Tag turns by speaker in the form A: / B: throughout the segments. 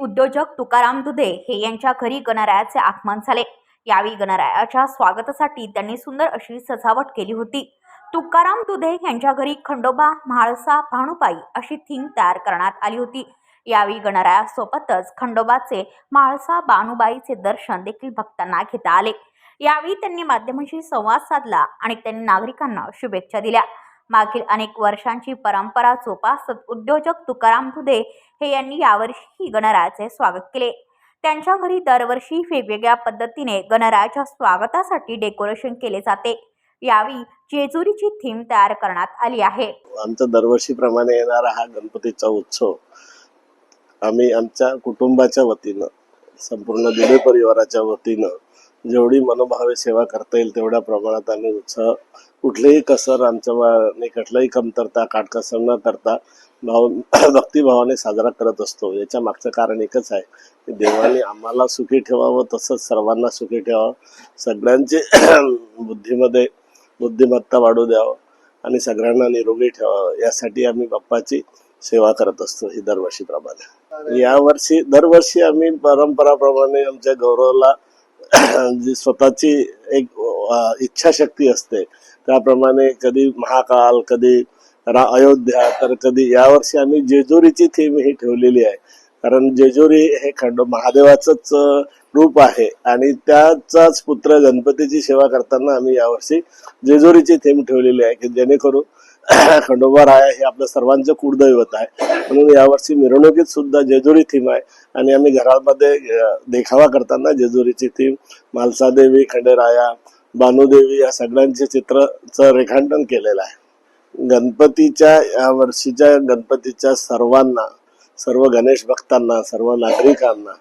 A: उद्योजक तुकाराम दुधे हे यांच्या घरी गणरायाचे आगमन झाले. यावेळी गणरायाच्या स्वागतासाठी त्यांनी सुंदर अशी सजावट केली होती. तुकाराम दुधे यांच्या घरी खंडोबा म्हाळसा भानुबाई अशी थीम तयार करण्यात आली होती. यावेळी गणरायासोबतच खंडोबाचे म्हाळसा बानुबाईचे दर्शन देखील भक्तांना घेता आले. यावेळी त्यांनी माध्यमांशी संवाद साधला आणि त्यांनी नागरिकांना शुभेच्छा दिल्या. मागील अनेक वर्षांची परंपरा जोपासत उद्योजक तुकाराम दुधे हे यांनी यावर्षीही गणरायाचे स्वागत केले. त्यांच्या घरी दरवर्षी वेगवेगळ्या पद्धतीने गणरायाच्या स्वागतासाठी डेकोरेशन केले जाते. यावेळी जेजुरीची थीम तयार करण्यात आली आहे.
B: आमचा दरवर्षीप्रमाणे येणारा हा गणपतीचा उत्सव आम्ही आमच्या कुटुंबाच्या वतीनं संपूर्ण दुबे परिवाराच्या वतीनं जेवढी मनोभावे सेवा करता येईल तेवढ्या प्रमाणात आम्ही उत्साह कुठलीही कसर आमच्या कुठलाही कमतरता काटकसर न करता भाव भक्तिभावाने साजरा करत असतो. याच्या मागचं कारण एकच आहे की देवाने आम्हाला सुखी ठेवावं तसंच सर्वांना सुखी ठेवावं. सगळ्यांची बुद्धीमध्ये बुद्धिमत्ता वाढू द्यावं आणि सगळ्यांना निरोगी ठेवावं. यासाठी आम्ही बाप्पाची सेवा करत असतो. ही दरवर्षीप्रमाणे यावर्षी दरवर्षी आम्ही परंपराप्रमाणे आमच्या गौरवला जी स्वतःची एक इच्छाशक्ती असते. त्याप्रमाणे कधी महाकाल कधी रा अयोध्या तर कधी यावर्षी आम्ही जेजुरीची थीम ही ठेवलेली आहे. कारण जेजुरी हे खंड महादेवाचंच रूप आहे आणि त्याचाच पुत्र गणपतीची सेवा करताना आम्ही यावर्षी जेजुरीची थीम ठेवलेली आहे की जेणेकरून खंडोबा राया हे आपलं सर्वांचं कुळदैवत आहे. म्हणून यावर्षी मिरवणुकीत सुद्धा जेजुरी थीम आहे. आणि आम्ही घरामध्ये देखावा करताना जेजुरीची थीम मालसादेवी खंडेराया बानुदेवी या सगळ्यांचे चित्रचं रेखांकन केलेलं आहे. गणपतीच्या या वर्षीच्या गणपतीच्या सर्वांना सर्व गणेश भक्तांना सर्व नागरिकांना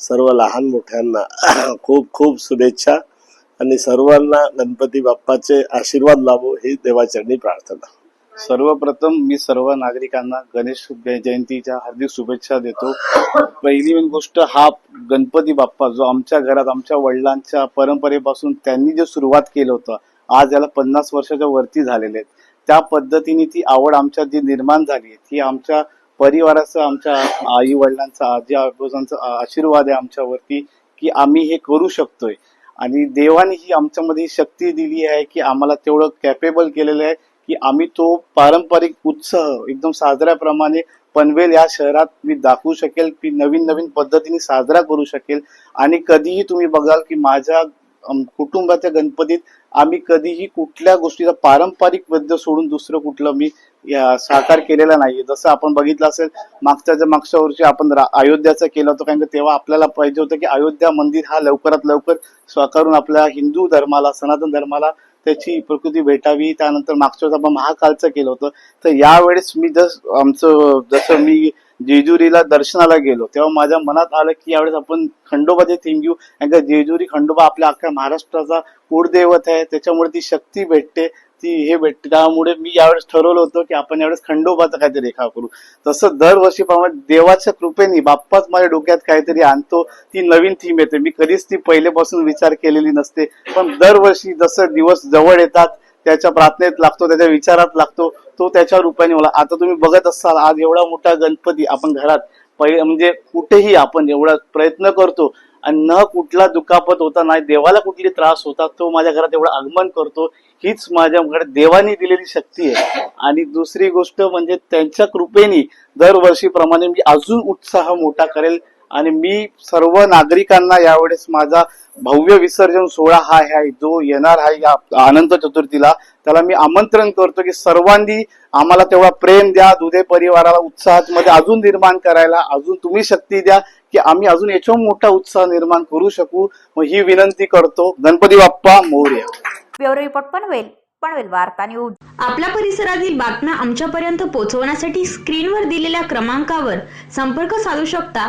B: सर्व लहान मोठ्यांना खूप खूप शुभेच्छा. आणि सर्वांना गणपती बाप्पाचे आशीर्वाद लाभो ही देवाचरणी प्रार्थना.
C: सर्वप्रथम मी सर्व नागरिकांना गणेश जयंतीच्या हार्दिक शुभेच्छा देतो. पहिली गोष्ट हा गणपती बाप्पा जो आमच्या घरात आमच्या वडिलांच्या परंपरेपासून त्यांनी जे सुरुवात केलं होतं आज याला पन्नास वर्षाच्या वरती झालेले आहेत. त्या पद्धतीने ती आवड आमच्या जी निर्माण झाली आहे ती आमच्या परिवाराचा आमच्या आई वडिलांचा आजी आजोबांचा आशीर्वाद आहे आमच्यावरती की आम्ही हे करू शकतोय. आणि देवाने ही आमच्यामध्ये शक्ती दिली आहे की आम्हाला तेवढं कॅपेबल केलेलं आहे की आम्ही तो पारंपरिक उत्सव एकदम साजऱ्याप्रमाणे पनवेल या शहरात मी दाखवू शकेल की नवीन नवीन पद्धतीने साजरा करू शकेल. आणि कधीही तुम्ही बघाल की माझ्या कुटुंबाच्या गणपतीत आम्ही कधीही कुठल्या गोष्टीचा पारंपरिक पद्धत सोडून दुसरं कुठलं मी या, साकार केलेला नाहीये. जसं आपण बघितलं असेल मागच्या ज्या मागच्या वर्षी आपण रा- अयोध्याचं केलं होतं कारण की तेव्हा आपल्याला पाहिजे होतं की अयोध्या मंदिर हा लवकरात लवकर साकारून आपल्या हिंदू धर्माला सनातन धर्माला त्याची प्रकृती भेटावी त्यानंतर मागच्या वेळेस आपण महाकालचं केलं होतं. तर यावेळेस मी जस आमचं जसं मी जेजुरीला दर्शनाला गेलो तेव्हा माझ्या मनात आलं की यावेळेस आपण खंडोबाचे थीम घेऊ. कारण का जेजुरी खंडोबा आपल्या अख्ख्या महाराष्ट्राचा कुळदैवत आहे. त्याच्यामुळे ती शक्ती भेटते. ती हे भेटते त्यामुळे मी यावेळेस ठरवलं होतं की आपण यावेळेस खंडोबाचा काहीतरी रेखा करू. तसं दरवर्षीप्रमाणे देवाच्या कृपेने बाप्पाच माझ्या डोक्यात काहीतरी आणतो ती नवीन थीम येते. मी कधीच ती पहिलेपासून विचार केलेली नसते पण दरवर्षी जसं दिवस जवळ येतात त्याच्या प्रार्थनेत लागतो त्याच्या विचारात लागतो तो त्याच्या रूपाने मला आता तुम्ही बघत असाल आज एवढा मोठा गणपती आपण घरात पहिले म्हणजे कुठेही आपण एवढा प्रयत्न करतो आणि न कुठला दुखापत होता नाही देवाला कुठली त्रास होता तो माझ्या घरात एवढं आगमन करतो हीच माझ्याकडे देवानी दिलेली शक्ती आहे. आणि दुसरी गोष्ट म्हणजे त्यांच्या कृपेने दरवर्षीप्रमाणे मी अजून उत्साह मोठा करेल आणि मी सर्व नागरिकांना यावेळेस माझा भव्य विसर्जन सोहळा हा आहे जो येणार आहे या अनंत चतुर्थीला त्याला मी आमंत्रण करतो की सर्वांनी आम्हाला तेवढा प्रेम द्या दुधे परिवाराला उत्साहात मध्ये अजून निर्माण करायला अजून तुम्ही शक्ती द्या की आम्ही अजून याच्यावर मोठा उत्साह निर्माण करू शकू. मग ही विनंती करतो. Ganpati Bappa Morya.
A: Bureau report Panvel. Panvel Varta news.
D: आपल्या परिसरातील बातम्या आमच्यापर्यंत पोहोचवण्यासाठी स्क्रीनवर दिलेल्या क्रमांकावर संपर्क साधू शकता.